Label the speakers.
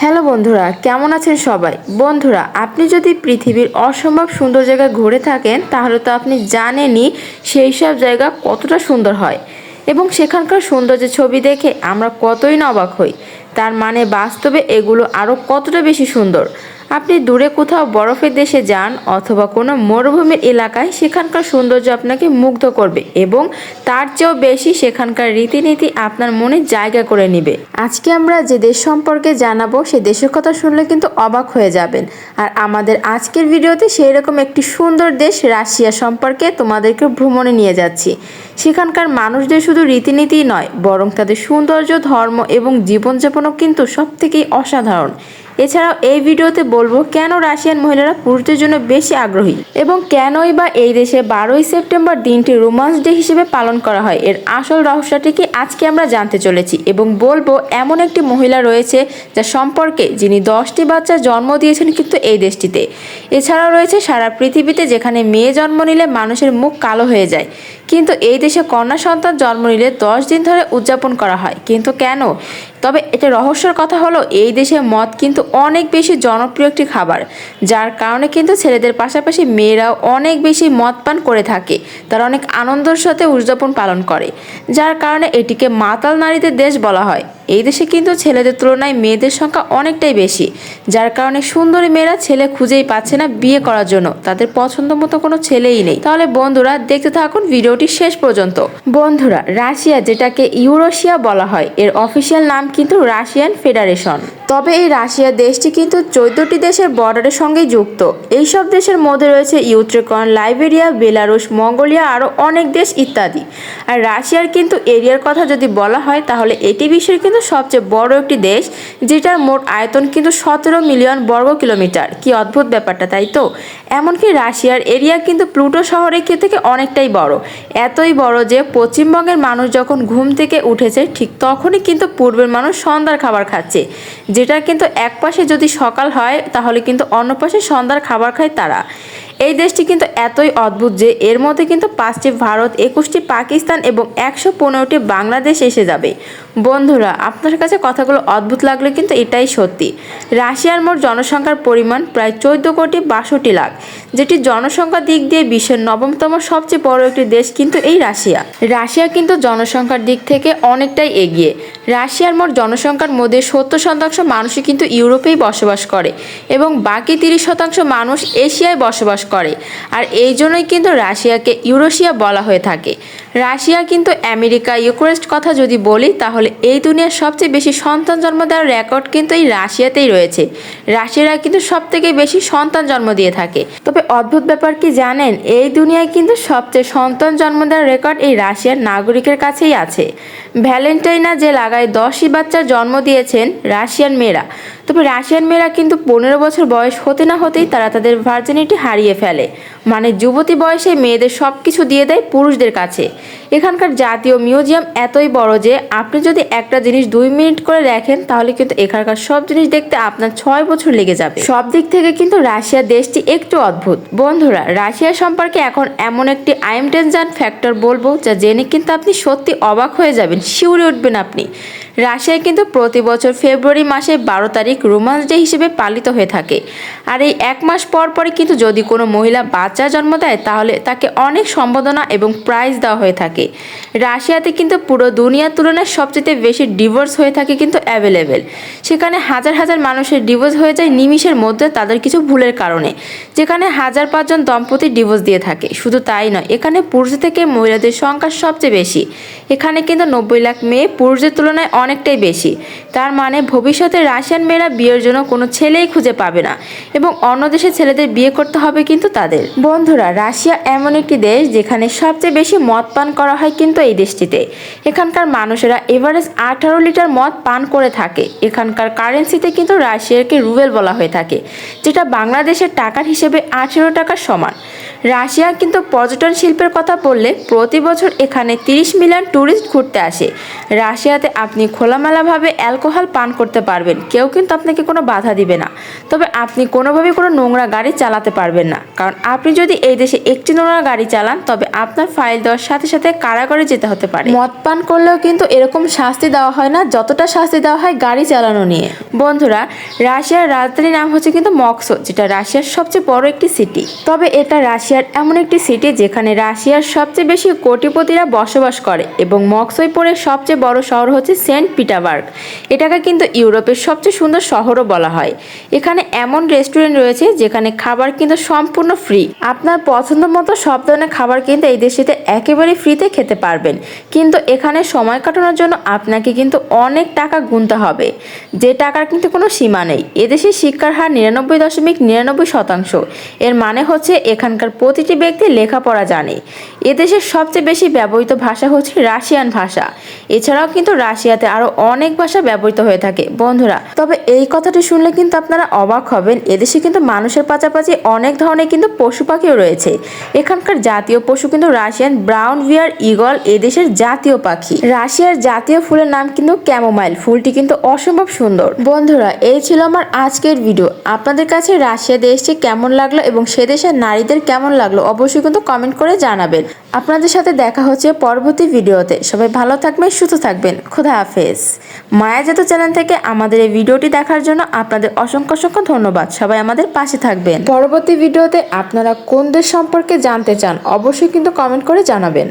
Speaker 1: Hello বন্ধুরা, কেমন আছেন সবাই? বন্ধুরা, আপনি যদি পৃথিবীর অসম্ভব সুন্দর জায়গায় ঘুরে থাকেন, তাহলে তো আপনি জানেনই সেই সব জায়গা কতটা সুন্দর হয়। এবং সেখানকার সৌন্দর্যের ছবি দেখে আমরা কতই না অবাক হই। তার মানে বাস্তবে এগুলো আরও কতটা বেশি সুন্দর। আপনি দূরে কোথাও বরফের দেশে যান অথবা কোনো মরুভূমির এলাকায়, সেখানকার সৌন্দর্য আপনাকে মুগ্ধ করবে এবং তার চেয়েও বেশি সেখানকার রীতিনীতি আপনার মনে জায়গা করে নেবে। আজকে আমরা যে দেশ সম্পর্কে জানাব সে দেশের কথা শুনলে কিন্তু অবাক হয়ে যাবেন। আর আমাদের আজকের ভিডিওতে সেই রকম একটি সুন্দর দেশ, রাশিয়া সম্পর্কে তোমাদেরকে ভ্রমণে নিয়ে যাচ্ছি। সেখানকার মানুষদের শুধু রীতিনীতিই নয়, বরং তাদের সৌন্দর্য, ধর্ম এবং জীবনযাপনও কিন্তু সব থেকেই অসাধারণ। এছাড়াও এই ভিডিওতে বলব কেন রাশিয়ান মহিলারা পুরুষদের জন্য বেশি আগ্রহী এবং কেনই বা এই দেশে বারোই সেপ্টেম্বর দিনটি রোমান্স ডে হিসেবে পালন করা হয়। এর আসল রহস্যটি কি আজকে আমরা জানতে চলেছি এবং বলব এমন একটি মহিলা রয়েছে যা সম্পর্কে যিনি দশটি বাচ্চা জন্ম দিয়েছেন কিন্তু এই দেশটিতে। এছাড়াও রয়েছে সারা পৃথিবীতে যেখানে মেয়ে জন্ম নিলে মানুষের মুখ কালো হয়ে যায়। কিন্তু এই দেশে কন্যা সন্তান জন্ম নিলে দশ দিন ধরে উদযাপন করা হয়। কিন্তু কেন? তবে এটা রহস্যের কথা হলো, এই দেশে মদ কিন্তু অনেক বেশি জনপ্রিয় একটি খাবার। যার কারণে কিন্তু ছেলেদের পাশাপাশি মেয়েরাও অনেক বেশি মদ পান করে থাকে। তারা অনেক আনন্দের সাথে উদযাপন পালন করে। যার কারণে এটিকে মাতাল নারীদের দেশ বলা হয়। এই দেশে কিন্তু ছেলেদের তুলনায় মেয়েদের সংখ্যা অনেকটাই বেশি, যার কারণে সুন্দরী মেয়েরা ছেলে খুঁজেই পাচ্ছে না বিয়ে করার জন্য। তাদের পছন্দ মতো কোনো ছেলেই নেই। তাহলে বন্ধুরা, দেখতে থাকুন ভিডিওটি শেষ পর্যন্ত। বন্ধুরা, রাশিয়া, যেটাকে ইউরোশিয়া বলা হয়, এর অফিসিয়াল নাম কিন্তু রাশিয়ান ফেডারেশন। তবে এই রাশিয়া দেশটি কিন্তু চোদ্দটি দেশের বর্ডারের সঙ্গে যুক্ত। এইসব দেশের মধ্যে রয়েছে ইউট্রেকন লাইবেরিয়া, বেলারুশ, মঙ্গোলিয়া, আরও অনেক দেশ ইত্যাদি। আর রাশিয়ার কিন্তু এরিয়ার কথা যদি বলা হয়, তাহলে এটি বিশ্বের কিন্তু সবচেয়ে বড় একটি দেশ, যেটার মোট আয়তন কিন্তু সতেরো মিলিয়ন বর্গ কিলোমিটার। কি অদ্ভুত ব্যাপারটা, তাই তো? এমনকি রাশিয়ার এরিয়া কিন্তু প্লুটো শহরের থেকে অনেকটাই বড়। এতই বড় যে পশ্চিমবঙ্গের মানুষ যখন ঘুম থেকে উঠেছে, ঠিক তখনই কিন্তু পূর্বের মানুষ সন্ধ্যার খাবার খাচ্ছে। যেটা কিন্তু এক পাশে যদি সকাল হয়, তাহলে কিন্তু অন্য পাশে সন্ধ্যার খাবার খায় তারা। এই দেশটি কিন্তু এতই অদ্ভুত যে এর মধ্যে কিন্তু পাঁচটি ভারত, একুশটি পাকিস্তান এবং একশো পনেরোটি বাংলাদেশ এসে যাবে। বন্ধুরা, আপনার কাছে কথাগুলো অদ্ভুত লাগলে কিন্তু এটাই সত্যি। রাশিয়ার মোট জনসংখ্যার পরিমাণ প্রায় চোদ্দ কোটি বাষট্টি লাখ, যেটি জনসংখ্যার দিক দিয়ে বিশ্বের নবমতম সবচেয়ে বড় একটি দেশ কিন্তু এই রাশিয়া। রাশিয়া কিন্তু জনসংখ্যার দিক থেকে অনেকটাই এগিয়ে। রাশিয়ার মোট জনসংখ্যার মধ্যে সত্তর শতাংশ মানুষই কিন্তু ইউরোপেই বসবাস করে এবং বাকি তিরিশ শতাংশ মানুষ এশিয়ায় বসবাস করে। আর এই জন্যই কিন্তু রাশিয়াকে ইউরোশিয়া বলা হয়ে থাকে। রাশিয়া কিন্তু আমেরিকা ইউক্রেস্ট কথা যদি বলি, তাহলে এই দুনিয়ার সবচেয়ে বেশি সন্তান জন্ম দেওয়ার রেকর্ড কিন্তু এই রাশিয়াতেই রয়েছে। রাশিয়ারা কিন্তু সব থেকে বেশি সন্তান জন্ম দিয়ে থাকে। তবে অদ্ভুত ব্যাপার কি জানেন? এই দুনিয়ায় কিন্তু সবচেয়ে সন্তান জন্ম দেওয়ার রেকর্ড এই রাশিয়ার নাগরিকের কাছেই আছে। ভ্যালেন্টাইনা যে লাগায় দশই বাচ্চার জন্ম দিয়েছেন রাশিয়ান মেয়েরা। তবে রাশিয়ান মেয়েরা কিন্তু পনেরো বছর বয়স হতে না হতেই তারা তাদের ভার্জিনিটি হারিয়ে ফেলে। মানে যুবতী বয়সে মেয়েদের সব কিছু দিয়ে দেয় পুরুষদের কাছে। এখানকার জাতীয় মিউজিয়াম এতই বড় যে আপনি যদি একটা জিনিস দুই মিনিট করে দেখেন, তাহলে কিন্তু এখানকার সব জিনিস দেখতে আপনার ছয় বছর লেগে যাবে। সব দিক থেকে কিন্তু রাশিয়া দেশটি একটু অদ্ভুত। বন্ধুরা, রাশিয়া সম্পর্কে এখন এমন একটি আইমটেনজান ফ্যাক্টর বলব, যা জেনে কিন্তু আপনি সত্যি অবাক হয়ে যাবেন। শিউরে উঠবেন আপনি রাশিয়ায় কিন্তু প্রতি বছর ফেব্রুয়ারি মাসে বারো তারিখ রোমান্স ডে হিসেবে পালিত হয়ে থাকে। আর এই এক মাস পর পরে কিন্তু যদি কোনো মহিলা বাচ্চা জন্ম দেয়, তাহলে তাকে অনেক সম্বোধনা এবং প্রাইজ দেওয়া হয়ে থাকে। রাশিয়াতে কিন্তু পুরো দুনিয়ার তুলনায় সবচেয়ে বেশি ডিভোর্স হয়ে থাকে কিন্তু অ্যাভেলেবেল সেখানে হাজার হাজার মানুষের ডিভোর্স হয়ে যায় নিমিষের মধ্যে তাদের কিছু ভুলের কারণে। যেখানে হাজার পাঁচজন দম্পতি ডিভোর্স দিয়ে থাকে। শুধু তাই নয়, এখানে পুরুষ থেকে মহিলাদের সংখ্যা সবচেয়ে বেশি। এখানে কিন্তু নব্বই লাখ মেয়ে পুরুষের তুলনায় অনেকটাই বেশি। তার মানে ভবিষ্যতে রাশিয়ান মেয়েরা বিয়ের জন্য কোনো ছেলেই খুঁজে পাবে না এবং অন্য দেশের ছেলেদের বিয়ে করতে হবে কিন্তু তাদের। বন্ধুরা, রাশিয়া এমন একটি দেশ যেখানে সবচেয়ে বেশি মদ পান করা হয় কিন্তু এই দেশটিতে। এখানকার মানুষেরা এভারেজ আঠারো লিটার মদ পান করে থাকে। এখানকার কারেন্সিতে কিন্তু রাশিয়াকে রুবেল বলা হয়ে থাকে, যেটা বাংলাদেশের টাকার হিসেবে আঠেরো টাকার সমান। রাশিয়া কিন্তু পর্যটন শিল্পের কথা বললে প্রতি বছর এখানে তিরিশ মিলিয়ন ট্যুরিস্ট ঘুরতে আসে। রাশিয়াতে আপনি খোলামেলাভাবে অ্যালকোহল পান করতে পারবেন। কেউ কিন্তু আপনাকে কোনো বাধা দিবে না। তবে আপনি কোনোভাবেই কোনো নোংরা গাড়ি চালাতে পারবেন না। কারণ আপনি যদি এই দেশে একটি নোংরা গাড়ি চালান, তবে আপনার ফাইল দেওয়ার সাথে সাথে কারাগারে যেতে হতে পারে। মদ পান করলেও কিন্তু এরকম শাস্তি দেওয়া হয় না যতটা শাস্তি দেওয়া হয় গাড়ি চালানো নিয়ে। বন্ধুরা রাশিয়ার রাজধানীর নাম হচ্ছে কিন্তু মক্সো যেটা রাশিয়ার সবচেয়ে বড় একটি সিটি তবে এটা রাশিয়ার এমন একটি সিটি যেখানে রাশিয়ার সবচেয়ে বেশি কোটিপতিরা বসবাস করে এবং মক্সোয় পরে সবচেয়ে বড় শহর হচ্ছে সেন্ট পিটারবার্গ। এটাকে কিন্তু ইউরোপের সবচেয়ে সুন্দর শহরও বলা হয়। এখানে এমন রেস্টুরেন্ট রয়েছে যেখানে খাবার কিন্তু সম্পূর্ণ ফ্রি আপনার পছন্দ মতো সব ধরনের খাবার কিন্তু এই দেশটিতে একেবারে ফ্রিতে খেতে পারবেন। কিন্তু এখানে সময় কাটানোর জন্য আপনাকে কিন্তু অনেক টাকা গুনতে হবে। যে টাকার কিন্তু কোনো সীমা নেই। এদেশের শিক্ষার হার নিরানব্বই দশমিক নিরানব্বই শতাংশ। এর মানে হচ্ছে এখানকার প্রতিটি ব্যক্তি লেখাপড়া জানে। এদেশের সবচেয়ে বেশি ব্যবহৃত ভাষা হচ্ছে রাশিয়ান ভাষা। এছাড়াও কিন্তু রাশিয়াতে আরও অনেক ভাষা ব্যবহৃত হয়ে থাকে। বন্ধুরা, তবে এই কথাটি শুনলে কিন্তু আপনারা অবাক হবেন। এদেশে কিন্তু মানুষের পাশাপাশি অনেক ধরনের কিন্তু পশু পাখিও রয়েছে। এখানকার জাতীয় পশু কিন্তু রাশিয়ান ব্রাউন বিয়ার ইগল এদেশের জাতীয় পাখি। রাশিয়ার জাতীয় ফুলের নাম কিন্তু ক্যামোমাইল। ফুলটি কিন্তু অসম্ভব সুন্দর। বন্ধুরা, এই ছিল আমার আজকের ভিডিও। আপনাদের কাছে রাশিয়া দেশটি কেমন লাগল এবং সে দেশের নারীদের কেমন লাগল অবশ্যই কিন্তু কমেন্ট করে জানাবেন। আপনাদের সাথে দেখা হচ্ছে পরবর্তী ভিডিওতে। সবাই ভালো থাকবেন, সুস্থ থাকবেন। খোদা হাফেজ। মায়াজাত চ্যানেল থেকে আমাদের এই ভিডিওটি দেখার জন্য আপনাদের অসংখ্য অসংখ্য ধন্যবাদ। সবাই আমাদের পাশে থাকবেন। পরবর্তী ভিডিওতে আপনারা কোন দেশ সম্পর্কে জানতে চান, অবশ্যই কিন্তু কমেন্ট করে জানাবেন।